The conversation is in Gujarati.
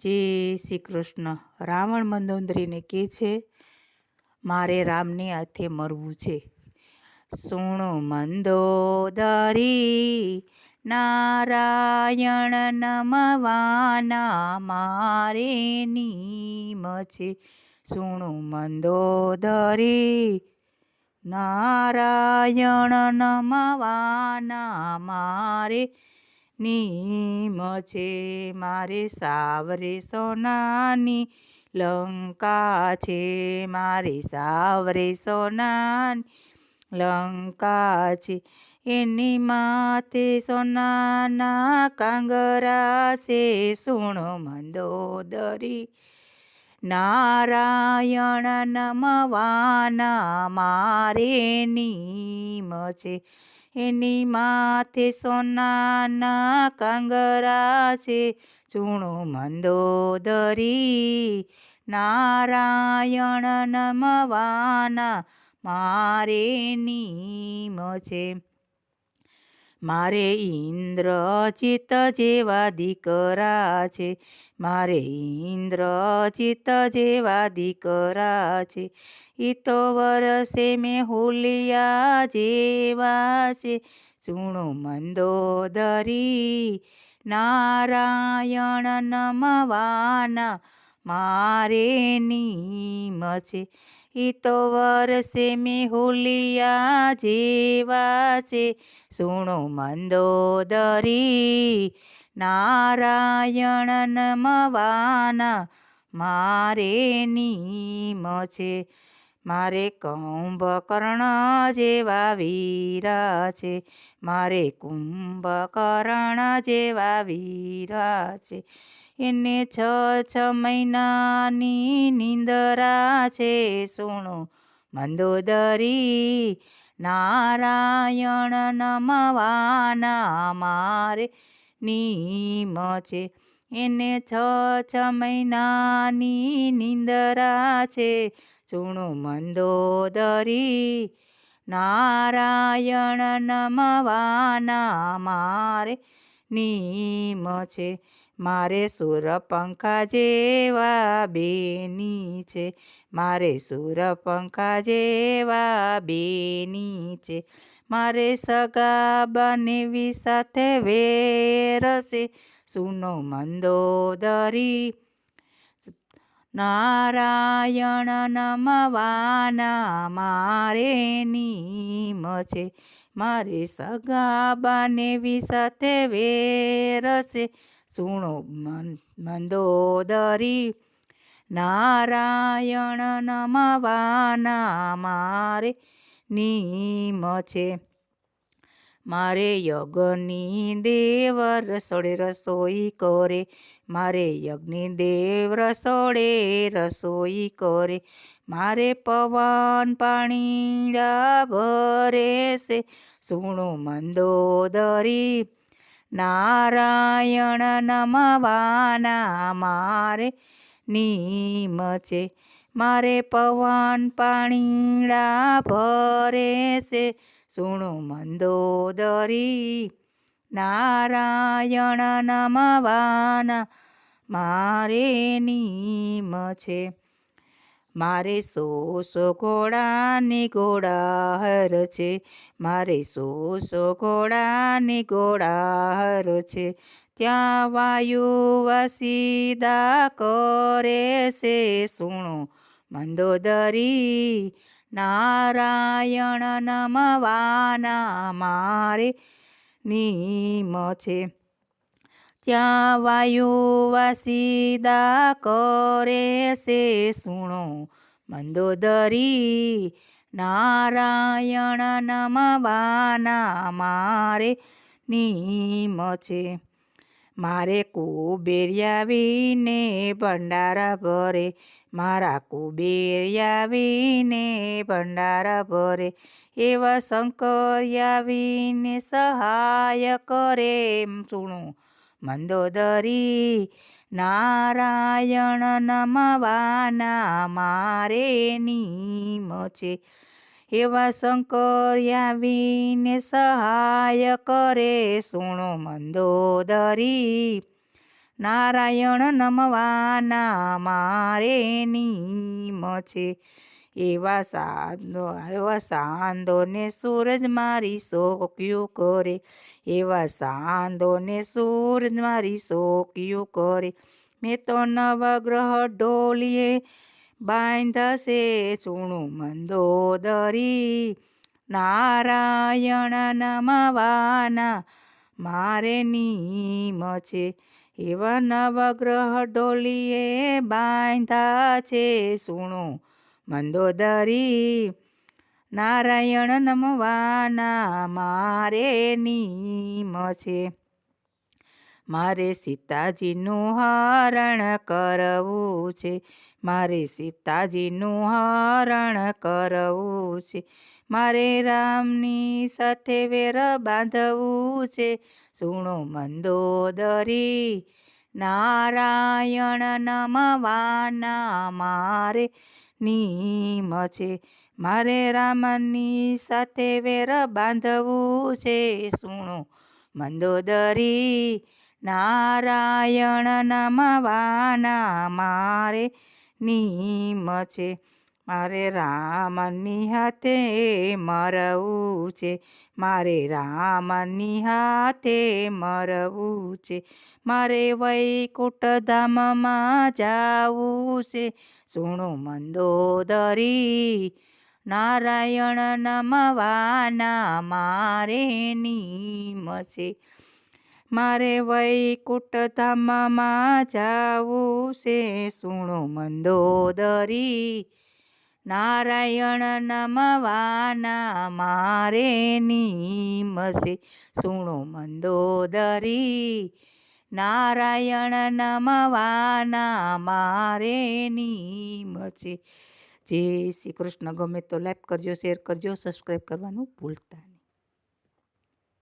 જય શ્રી કૃષ્ણ. રાવણ મંદોદરીને કહે છે, મારે રામને હાથે મરવું છે. સુણો મંદોદરી, નારાયણ નમવાના, મારે નીમ છે. સુણો મંદોદરી, નારાયણ નમવાના, મારે નીમ છે મારે સાવરે સોનાની લંકા છે મારે સાવરે સોનાની લંકા છે એની માથે સોનાના કાંગરા છે સુણો મંદોદરી નારાયણ નમવાના મારે નીમ છે. એની માથે સોનાના કાંગરા છે. ચૂણો મંદોદરી નારાયણ નમવાના મારે નીમ છે. મારે ઇન્દ્રચિત જેવા દીકરા છે. મારે ઇન્દ્રચિત જેવા દીકરા છે. ઈ તો વરસે મેં હોલિયા જેવા છે. સુણો મંદોદરી, નારાયણ નમવાના મારે નીમ છે. એ તો વરસે મેં હોલિયા જેવા છે. સુણો મંદોદરી નારાયણ નમવાના મારે નીમ છે. મારે કુંભકર્ણ જેવા વીરા છે. મારે કુંભકર્ણ જેવા વીરા છે. એને છ છ મહિનાની નિંદરા છે સુણો મંદોદરી, નારાયણ નમવાના. મારે નીમ છે. એને છ છ મહિનાની નિંદરા છે ચૂણું મંદોદરી નારાયણ નમવાના મારે. નીમ છે મારે સુરપંખા જેવા બેની છે મારે સુરપંખા જેવા બેની છે મારે સગા બનેવી સાથે વેરસે સુનો મંદોદરી નારાયણ નમવાના મારે નીમ છે મારે સગા બાનેવી સાથે વેરસે. સુણો મંદોદરી નારાયણ નમવાના મારે. નીમ છે. મારે યજ્ઞની દેવ રસોડે રસોઈ કરે. મારે યજ્ઞની દેવ રસોડે રસોઈ કરે. મારે પવન પાણીડા ભરે છે. સુણું મંદોદરી નારાયણ નમવાના મારે નીમ છે. મારે પવન પાણીડા ભરે છે. સુણો મંદોદરી નારાયણ નમવાના, મારે નિમ છે. મારે સો સો ઘોડાની ઘોડાહર છે. મારે સો સો ઘોડાની ઘોડાહર છે. ત્યાં વાયુ વસીદા કરે છે. સુણો મંદોદરી, નારાયણ નમવાના, મારે નિમ છે. ત્યાં વાયુ વાસીદા કરે છે, સુણો મંદોદરી, નારાયણ નમવાના, મારે નિમ છે. મારે કુબેરિયાવીને ભંડારા ભરે, મારા કુબેરિયાવીને ભંડારા ભરે, એવા શંકરિયાવીને સહાય કરે. સુણું મંદોદરી નારાયણ નમવાના, મારે નીમ છે. એવા શંકર આવીને સહાય કરે. સુણો મંદોદરી, નારાયણ નમવાના મારે નિમ છે. એવા સાંદો એવા સાંદો ને સૂરજ મારી શોક્યું કરે. એવા સાંદો ને સૂરજ મારી શોક્યું કરે. મેં તો નવગ્રહ ડોલીએ બાંધશે ચૂણું મંદોદરી. નારાયણ નમવાના મારે નિયમ છે. એવા નવગ્રહ ડોલીએ બાંધા છે સુણો મંદોદરી. નારાયણ નમવાના મારે નિયમ છે. મારે સીતાજીનું હરણ કરવું છે. મારે સીતાજીનું હરણ કરવું છે. મારે રામની સાથે વેર બાંધવું છે. સુણો મંદોદરી, નારાયણ નમવાના મારે નીમ છે. મારે રામની સાથે વેર બાંધવું છે. સુણો મંદોદરી નારાયણ નમવાના મારે નિમ છે. મારે રામની હાથે મરવું છે. મારે રામની હાથે મરવું છે. મારે વૈકુંઠ ધામમાં જાવું છે. સુણો મંદોદરી, નારાયણ નમવાના મારે નિમ છે. મારે વૈકુંઠધામમાં જાવું છે, સુણો મંદોદરી. નારાયણ નમવાના મારે નીમ છે, સુણો મંદોદરી. નારાયણ નમવાના મારે નીમ જય શ્રી કૃષ્ણ, ગમે તો લાઈક કરજો, શેર કરજો, સબસ્ક્રાઈબ કરવાનું ભૂલતા નહીં